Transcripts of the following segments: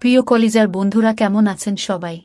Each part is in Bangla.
প্রিয় কলিজার বন্ধুরা, কেমন আছেন সবাই?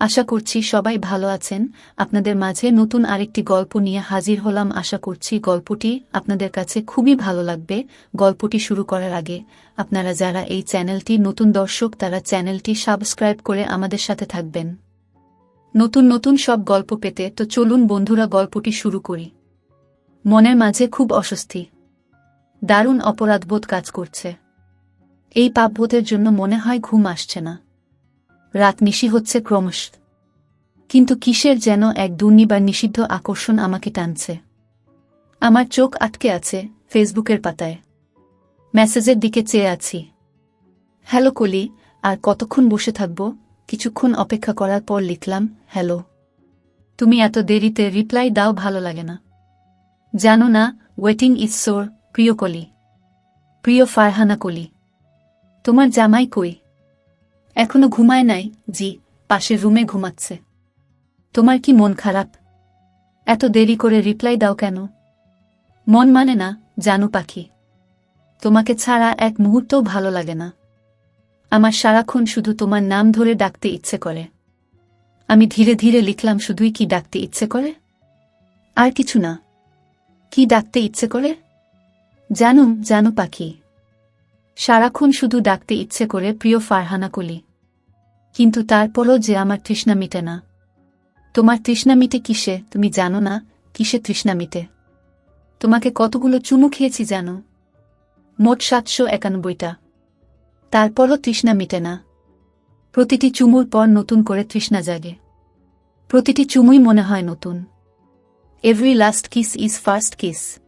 আশা করছি সবাই ভালো আছেন। আপনাদের মাঝে নতুন আরেকটি গল্প নিয়ে হাজির হলাম। আশা করছি গল্পটি আপনাদের কাছে খুবই ভালো লাগবে। গল্পটি শুরু করার আগে আপনারা যারা এই চ্যানেলটি নতুন দর্শক, তারা চ্যানেলটি সাবস্ক্রাইব করে আমাদের সাথে থাকবেন। নতুন নতুন সব গল্প পেতে তো চলুন বন্ধুরা, গল্পটি শুরু করি। মনের মাঝে খুব অস্বস্তি। দারুণ অপরাধবোধ কাজ করছে। এই পাপবোধের জন্য মনে হয় ঘুম আসছে না। রাত নিশি হচ্ছে ক্রমশ। কিন্তু কিসের যেন এক দুর্নিবার নিষিদ্ধ আকর্ষণ আমাকে টানছে। আমার চোখ আটকে আছে ফেসবুকের পাতায়। মেসেজের দিকে চেয়ে আছি। হ্যালো কলি, আর কতক্ষণ বসে থাকব? কিছুক্ষণ অপেক্ষা করার পর লিখলাম, হ্যালো। তুমি এত দেরিতে রিপ্লাই দাও, ভালো লাগে না। জানো না, ওয়েটিং ইজ সোর, প্রিয় কলি। প্রিয় ফারহানা কলি। তোমার জামাই কই? এখনও ঘুমায় নাই, জি, পাশের রুমে ঘুমাচ্ছে। তোমার কি মন খারাপ? এত দেরি করে রিপ্লাই দাও কেন? মন মানে না, জানু পাখি। তোমাকে ছাড়া এক মুহূর্তও ভালো লাগে না। আমার সারাক্ষণ শুধু তোমার নাম ধরে ডাকতে ইচ্ছে করে। আমি ধীরে ধীরে লিখলাম, শুধুই কি ডাকতে ইচ্ছে করে? আর কিছু না। কি ডাকতে ইচ্ছে করে? জানুম, জানু পাখি। সারাক্ষণ শুধু ডাকতে ইচ্ছে করে প্রিয় ফারহানা কলি। কিন্তু তারপরও যে আমার তৃষ্ণা মিটে না। তোমার তৃষ্ণা মিটে কিসে, তুমি জানো না, কিসে তৃষ্ণা মিটে? তোমাকে কতগুলো চুমু খেয়েছি জানো? মোট সাতশো একানব্বইটা। তারপরও তৃষ্ণা মিটে না। প্রতিটি চুমুর পর নতুন করে তৃষ্ণা জাগে। প্রতিটি চুমুই মনে হয় নতুন। Every last kiss is first kiss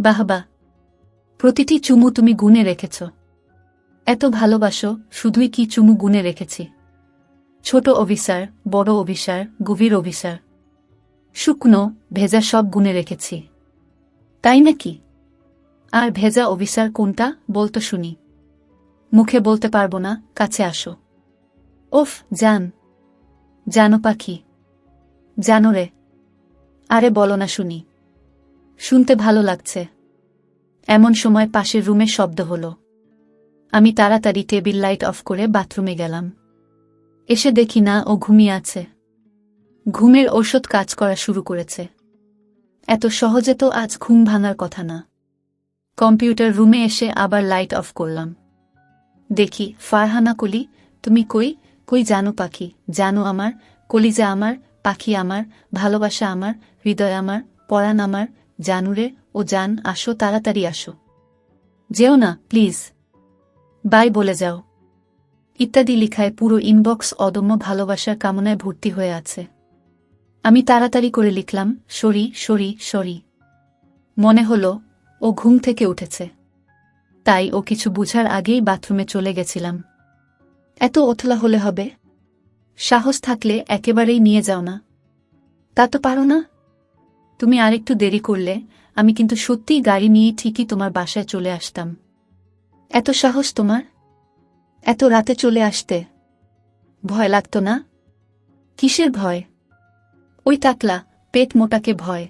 বাহবা প্রতিটি চুমু তুমি গুনে রেখেছ। এত ভালোবাসো, শুধুই কি চুমু গুনে রেখেছি। ছোট অভিসার, বড় অভিসার, গভীর অভিসার। শুকনো, ভেজা সব গুনে রেখেছি। তাই নাকি? আর ভেজা অভিসার কোনটা, বলতো শুনি। মুখে বলতে পারব না, কাছে আসো। ওফ, জান। জানো পাখি। জানো রে। আরে বলো না শুনি। শুনতে ভালো লাগছে। এমন সময় পাশের রুমে শব্দ হল। আমি তাড়াতাড়ি টেবিল লাইট অফ করে বাথরুমে গেলাম। এসে দেখি না ও ঘুমিয়ে আছে। ঘুমের ঔষধ কাজ করা শুরু করেছে। এত সহজে তো আজ ঘুম ভাঙার কথা না। কম্পিউটার রুমে এসে আবার লাইট অফ করলাম। দেখি, ফারহানা কলি, তুমি কই? কই জানো পাখি? জানো আমার, কলিজা আমার, পাখি আমার, ভালোবাসা আমার, হৃদয় আমার, পরাণ আমার জানুরে ও জান আসো, তাড়াতাড়ি আসো। যেও না, প্লিজ। বাই বলে যাও। ইত্যাদি লিখায় পুরো ইনবক্স অদম্য ভালোবাসার কামনায় ভর্তি হয়ে আছে। আমি তাড়াতাড়ি করে লিখলাম, সরি সরি সরি। মনে হলো, ও ঘুম থেকে উঠেছে। তাই ও কিছু বুঝার আগেই বাথরুমে চলে গেছিলাম। এত ওথলা হলে হবে? সাহস থাকলে একেবারেই নিয়ে যাও না। তা তো পারো না। তুমি আরেকটু দেরি করলে, আমি কিন্তু সত্যিই গাড়ি নিয়ে ঠিকই তোমার বাসায় চলে আসতাম। এত সাহস তোমার? এত রাতে চলে আসতে? ভয় লাগতো না? কিসের ভয়? ওই টাকলা পেট মোটাকে ভয়।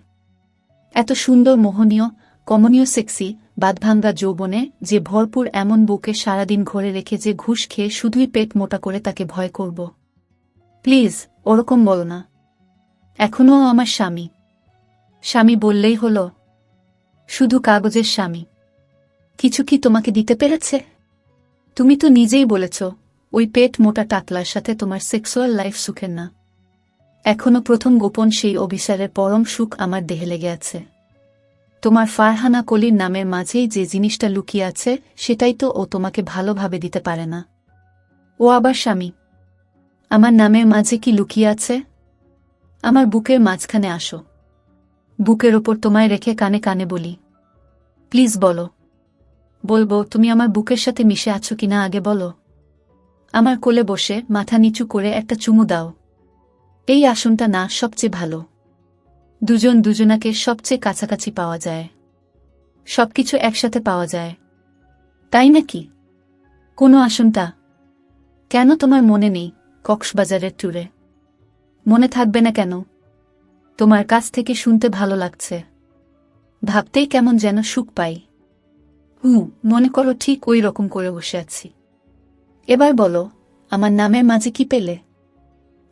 এত সুন্দর, মোহনীয়, কমনীয়, সেক্সি বাদভাঙ্গা যৌবনে যে ভরপুর এমন বুকে সারাদিন ঘরে রেখে যে ঘুষ খেয়ে শুধুই পেট মোটা করে তাকে ভয় করব। প্লিজ, ওরকম বলো না। এখনও আমার স্বামী। স্বামী বললেই হল, শুধু কাগজের স্বামী। কিছু কি তোমাকে দিতে পেরেছে? তুমি তো নিজেই বলেছ, ওই পেট মোটা টাকলার সাথে তোমার সেক্সুয়াল লাইফ সুখের না। এখনও প্রথম গোপন সেই অভিসারের পরম সুখ আমার দেহে লেগে আছে। তোমার ফারহানা কলির নামের মাঝেই যে জিনিসটা লুকিয়ে আছে, সেটাই তো ও তোমাকে ভালোভাবে দিতে পারে না। ও আবার স্বামী। আমার নামের মাঝে কি লুকিয়ে আছে? আমার বুকের মাঝখানে আসো। বুকের ওপর তোমায় রেখে কানে কানে বলি। প্লিজ বলো। বলব, তুমি আমার বুকের সাথে মিশে আছো কিনা আগে বলো। আমার কোলে বসে মাথা নিচু করে একটা চুমু দাও। এই আসনটা না, সবচেয়ে ভালো। দুজন দুজনাকে সবচেয়ে কাছাকাছি পাওয়া যায়। সবকিছু একসাথে পাওয়া যায়। তাই নাকি? কোনো আসনটা? কেন তোমার মনে নেই কক্সবাজারের ট্যুরে মনে থাকবে না কেন? তোমার কাছ থেকে শুনতে ভালো লাগছে। ভাবতেই কেমন যেন সুখ পাই। হুম, মনে করো ঠিক ওই রকম করে বসে আছি। এবার বলো, আমার নামের মাঝে কি পেলে?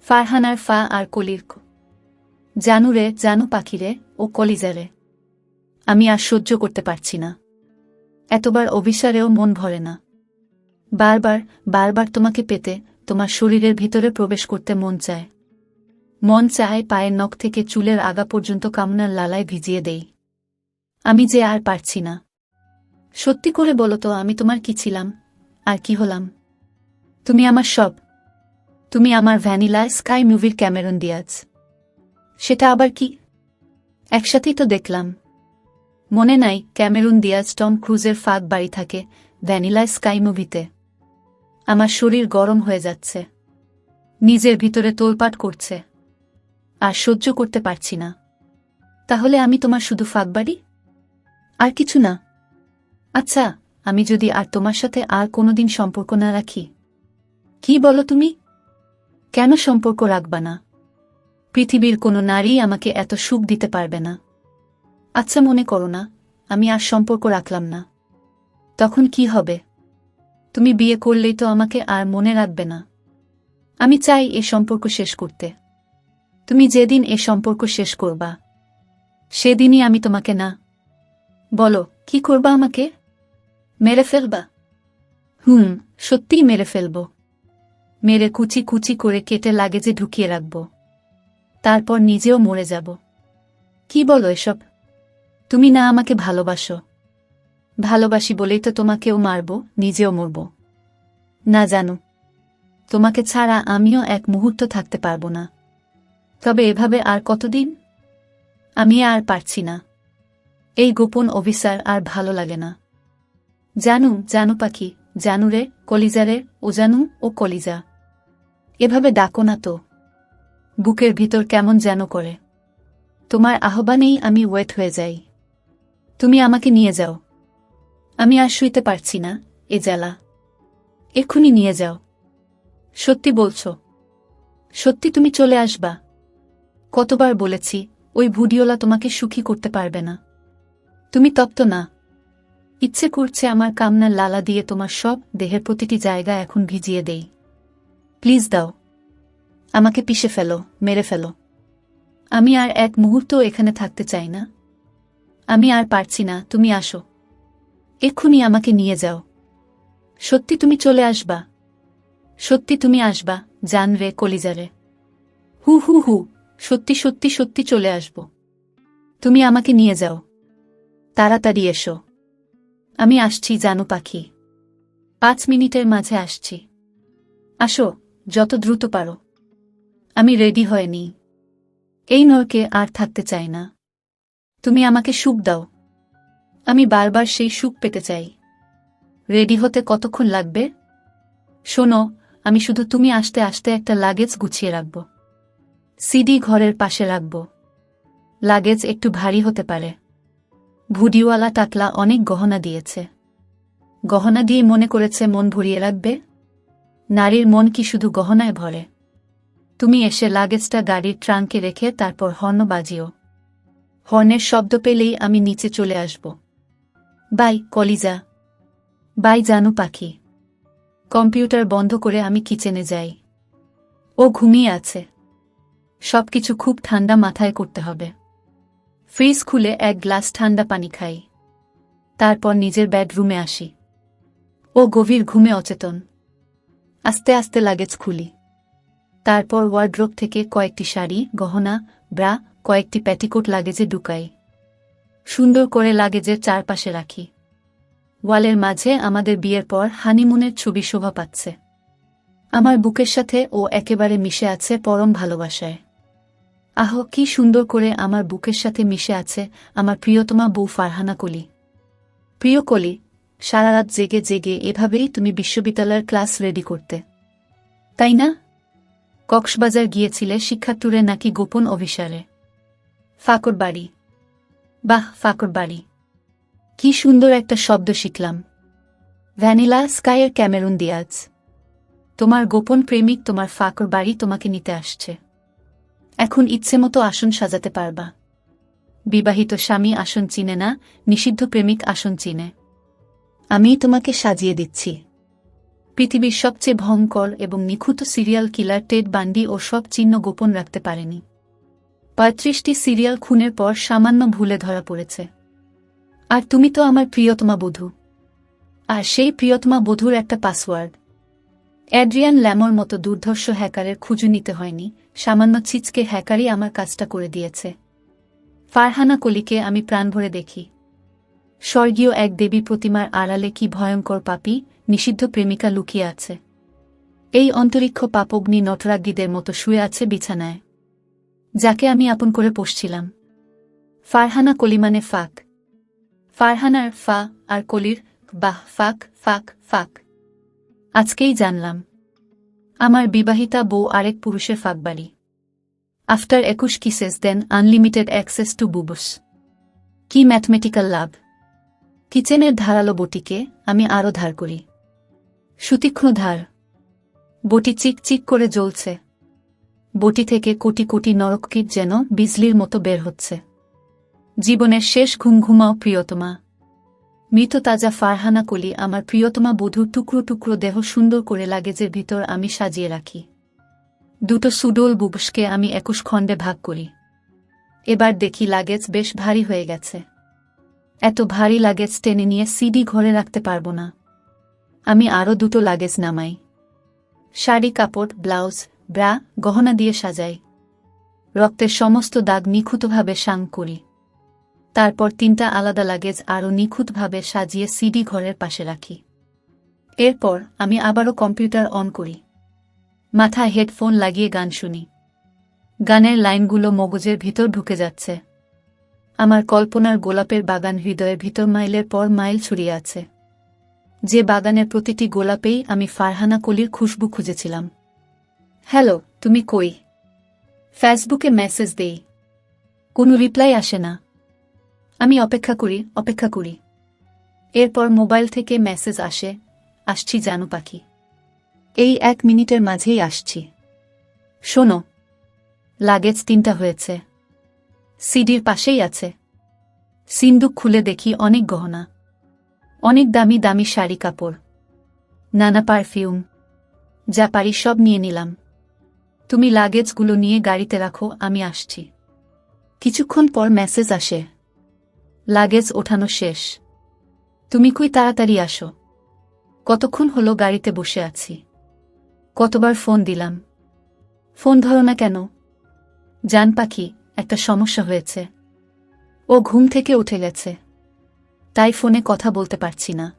ফারহানার ফা আর কলির ক। জানুরে জানু পাখিরে ও কলিজারে আমি আর সহ্য করতে পারছি না। এতবার অভিসারেও মন ভরে না। বারবার বারবার তোমাকে পেতে তোমার শরীরের ভিতরে প্রবেশ করতে মন চায়। মন চায় পায়ের নখ থেকে চুলের আগা পর্যন্ত কামনার লালায় ভিজিয়ে দেই। আমি যে আর পারছি না। সত্যি করে বলো তো, আমি তোমার কি ছিলাম? আর কি হলাম? তুমি আমার সব। তুমি আমার ভ্যানিলা স্কাই মুভির ক্যামেরন দিয়াজ। সেটা আবার কি? একসাথেই তো দেখলাম। মনে নাই ক্যামেরুন দিয়াজ টম ক্রুজের ফাঁক বাড়ি থাকে ভ্যানিলা স্কাই মুভিতে। আমার শরীর গরম হয়ে যাচ্ছে। নিজের ভিতরে তোলপাট করছে। আর সহ্য করতে পারছি না। তাহলে আমি তোমার শুধু ফাঁক বাড়ি আর কিছু না। আচ্ছা আমি যদি আর তোমার সাথে আর কোনোদিন সম্পর্ক না রাখি, কি বলো তুমি? কেন সম্পর্ক রাখবা না? পৃথিবীর কোনো নারী আমাকে এত সুখ দিতে পারবে না। আচ্ছা মনে করো না, আমি আর সম্পর্ক রাখলাম না। তখন কি হবে? তুমি বিয়ে করলেই তো আমাকে আর মনে রাখবে না। আমি চাই এ সম্পর্ক শেষ করতে। তুমি যেদিন এ সম্পর্ক শেষ করবা, সেদিনই আমি তোমাকে না। বলো, কি করবা আমাকে? মেরে ফেলবা? হুম, সত্যিই মেরে ফেলব। মেরে কুচি কুচি করে কেটে লাগেজে ঢুকিয়ে রাখব। তারপর নিজেও মরে যাব। কি বলো এসব? তুমি না আমাকে ভালোবাসো। ভালোবাসি বলেই তো তোমাকেও মারব, নিজেও মরব। না জানো, তোমাকে ছাড়া আমিও এক মুহূর্ত থাকতে পারব না। তবে এভাবে আর কতদিন? আমি আর পারছি না। এই গোপন অভিসার আর ভালো লাগে না। জানু জানু পাখি জানুরে কলিজারে ও জানু ও কলিজা। এভাবে ডাকো না তো। বুকের ভিতর কেমন যেন করে। তোমার আহ্বানেই আমি ওয়েট হয়ে যাই। তুমি আমাকে নিয়ে যাও। আমি আর শুইতে পারছি না, এ জ্বালা। এক্ষুনি নিয়ে যাও। সত্যি বলছো। সত্যি তুমি চলে আসবা। কতবার বলেছি, ওই ভুডিওলা তোমাকে সুখী করতে পারবে না। তুমি তপ্ত না। ইচ্ছে করছে আমার কামনার লালা দিয়ে তোমার সব দেহের প্রতিটি জায়গা এখন ভিজিয়ে দেই। প্লিজ দাও। আমাকে পিষে ফেলো, মেরে ফেলো। আমি আর এক মুহূর্ত এখানে থাকতে চাই না। আমি আর পারছি না, তুমি আসো। এক্ষুনি আমাকে নিয়ে যাও। সত্যি তুমি চলে আসবা। সত্যি তুমি আসবা, জান রে কলিজারে হু হু হু। সত্যি সত্যি সত্যি চলে আসব। তুমি আমাকে নিয়ে যাও। তাড়াতাড়ি এসো। আমি আসছি, জানু পাখি। পাঁচ মিনিটের মাঝে আসছি। আসো, যত দ্রুত পারো। আমি রেডি হয়নি এই নরকে আর থাকতে চাই না। তুমি আমাকে সুখ দাও। আমি বারবার সেই সুখ পেতে চাই। রেডি হতে কতক্ষণ লাগবে? শোনো, আমি শুধু তুমি আসতে আসতে একটা লাগেজ গুছিয়ে রাখব। সিডি ঘরের পাশে রাখব। লাগেজ একটু ভারী হতে পারে। ভুডিওয়ালা টাকলা অনেক গহনা দিয়েছে। গহনা দিয়ে মনে করেছে মন ভরিয়ে রাখবে। নারীর মন কি শুধু গহনায় ভরে? তুমি এসে লাগেজটা গাড়ির ট্রাঙ্কে রেখে তারপর হর্ন বাজিও। হর্নের শব্দ পেলেই আমি নিচে চলে আসব। বাই, কলিজা। বাই, জানু পাখি। কম্পিউটার বন্ধ করে আমি কিচেনে যাই। ও ঘুমিয়ে আছে। সবকিছু খুব ঠান্ডা মাথায় করতে হবে। ফ্রিজ খুলে এক গ্লাস ঠান্ডা পানি খাই। তারপর নিজের বেডরুমে আসি। ও গভীর ঘুমে অচেতন। আস্তে আস্তে লাগেজ খুলি। তারপর ওয়ার্ড্রোপ থেকে কয়েকটি শাড়ি, গহনা, ব্রা, কয়েকটি প্যাটিকোট লাগেজে ঢুকাই। সুন্দর করে লাগেজের চারপাশে রাখি। ওয়ালের মাঝে আমাদের বিয়ের পর হানিমুনের ছবি শোভা পাচ্ছে। আমার বুকের সাথে ও একেবারে মিশে আছে পরম ভালোবাসায়। আহ, কি সুন্দর করে আমার বুকের সাথে মিশে আছে আমার প্রিয়তমা বউ ফারহানা কলি। প্রিয় কলি, সারা রাত জেগে জেগে এভাবেই তুমি বিশ্ববিদ্যালয়ের ক্লাস রেডি করতে। তাই না? কক্সবাজার গিয়েছিলে শিক্ষার্থীরে নাকি গোপন অভিসারে ফাকর বাড়ি। বাহ, ফাকর বাড়ি। কি সুন্দর একটা শব্দ শিখলাম। ভ্যানিলা স্কাইয়ের ক্যামেরুন দিয়াজ তোমার গোপন প্রেমিক, তোমার ফাকর বাড়ি তোমাকে নিতে আসছে। এখন ইচ্ছে মতো আসন সাজাতে পারবা। বিবাহিত স্বামী আসন চিনে না, নিষিদ্ধ প্রেমিক আসন চিনে। আমি তোমাকে সাজিয়ে দিচ্ছি। পৃথিবীর সবচেয়ে ভয়ঙ্কর এবং নিখুঁত সিরিয়াল কিলার টেড বান্ডি ও সব চিহ্ন গোপন রাখতে পারেনি। পঁয়ত্রিশটি সিরিয়াল খুনের পর সামান্য ভুলে ধরা পড়েছে। আর তুমি তো আমার প্রিয়তমা বধূ। আর সেই প্রিয়তমা বধূর একটা পাসওয়ার্ড। অ্যাড্রিয়ান ল্যামোর মতো দুর্ধর্ষ হ্যাকারের খুঁজু নিতে হয়নি, সামান্য ছিচকে হ্যাকারই আমার কাজটা করে দিয়েছে। ফারহানা কলিকে আমি প্রাণ ভরে দেখি। স্বর্গীয় এক দেবী প্রতিমার আড়ালে কি ভয়ঙ্কর পাপী, নিষিদ্ধ প্রেমিকা লুকিয়ে আছে। এই অন্তরিক্ষ পাপগ্নি নটরাজ্ঞীদের মতো শুয়ে আছে বিছানায়। যাকে আমি আপন করে পড়ছিলাম ফারহানা কলিমানে ফাক। ফারহানার ফা আর কলির, বাহ, ফাক ফাক ফাক। আজকেই জানলাম। আমার বিবাহিতা বউ আরেক পুরুষের ফাঁকবাড়ি। আফটার একুশ kisses, then unlimited access to boobs. কি ম্যাথমেটিক্যাল লাভ। কিচেনের ধারালো বটিকে আমি আরও ধার করি। সুতীক্ষ্ণ ধার। বটি চিক চিক করে জ্বলছে। বটি থেকে কোটি কোটি নরককীট যেন বিজলির মতো বের হচ্ছে। জীবনের শেষ ঘুম ঘুমাও প্রিয়তমা। মৃত তাজা ফারহানা কলি আমার প্রিয়তমা বধূর টুকরো টুকরো দেহ সুন্দর করে লাগেজের ভিতর আমি সাজিয়ে রাখি। দুটো সুডোল বুবসকে আমি একুশ খণ্ডে ভাগ করি। এবার দেখি লাগেজ বেশ ভারী হয়ে গেছে। এত ভারী লাগেজ টেনে নিয়ে সিডি ঘরে রাখতে পারব না। আমি আরও দুটো লাগেজ নামাই। শাড়ি, কাপড়, ব্লাউজ, ব্রা, গহনা দিয়ে সাজাই। রক্তের সমস্ত দাগ নিখুঁতভাবে সাং করি। তারপর তিনটা আলাদা লাগেজ আরও নিখুঁতভাবে সাজিয়ে সিডি ঘরের পাশে রাখি। এরপর আমি আবারও কম্পিউটার অন করি। মাথায় হেডফোন লাগিয়ে গান শুনি। গানের লাইনগুলো মগজের ভিতর ঢুকে যাচ্ছে। আমার কল্পনার গোলাপের বাগান হৃদয়ের ভিতর মাইলের পর মাইল ছড়িয়ে আছে। যে বাগানের প্রতিটি গোলাপেই আমি ফারহানা কলির খুশবু খুঁজেছিলাম। হ্যালো, তুমি কই? ফেসবুকে মেসেজ দেই। কোনো রিপ্লাই আসে না। আমি অপেক্ষা করি অপেক্ষা করি। এরপর মোবাইল থেকে মেসেজ আসে, আসছি জানু পাখি। এই এক মিনিটের মাঝেই আসছি। শোনো, লাগেজ তিনটা হয়েছে। সিডির পাশেই আছে। সিন্দুক খুলে দেখি অনেক গহনা। অনেক দামি দামি শাড়ি কাপড়। নানা পারফিউম। যা পারি সব নিয়ে নিলাম। তুমি লাগেজগুলো নিয়ে গাড়িতে রাখো, আমি আসছি। কিছুক্ষণ পর মেসেজ আসে। লাগেজ ওঠানো শেষ। তুমি কই তাড়াতাড়ি আসো। কতক্ষণ হলো গাড়িতে বসে আছি। কতবার ফোন দিলাম। ফোন ধরো না কেন? জান পাখি, একটা সমস্যা হয়েছে। ও ঘুম থেকে উঠে গেছে। তাই ফোনে কথা বলতে পারছি না।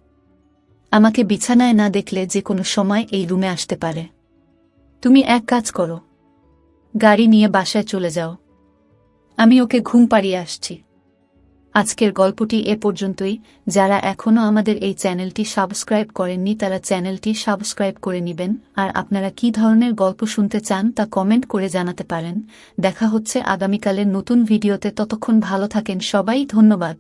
আমাকে বিছানায় না দেখলে যে কোনো সময় এই রুমে আসতে পারে। তুমি এক কাজ করো। গাড়ি নিয়ে বাসায় চলে যাও। আমি ওকে ঘুম পাড়িয়ে আসছি। আজকের গল্পটি এ পর্যন্তই। যারা এখনও আমাদের এই চ্যানেলটি সাবস্ক্রাইব করেননি, তারা চ্যানেলটি সাবস্ক্রাইব করে নেবেন। আর আপনারা কি ধরনের গল্প শুনতে চান তা কমেন্ট করে জানাতে পারেন। দেখা হচ্ছে আগামীকালের নতুন ভিডিওতে। ততক্ষণ ভালো থাকেন সবাই, ধন্যবাদ।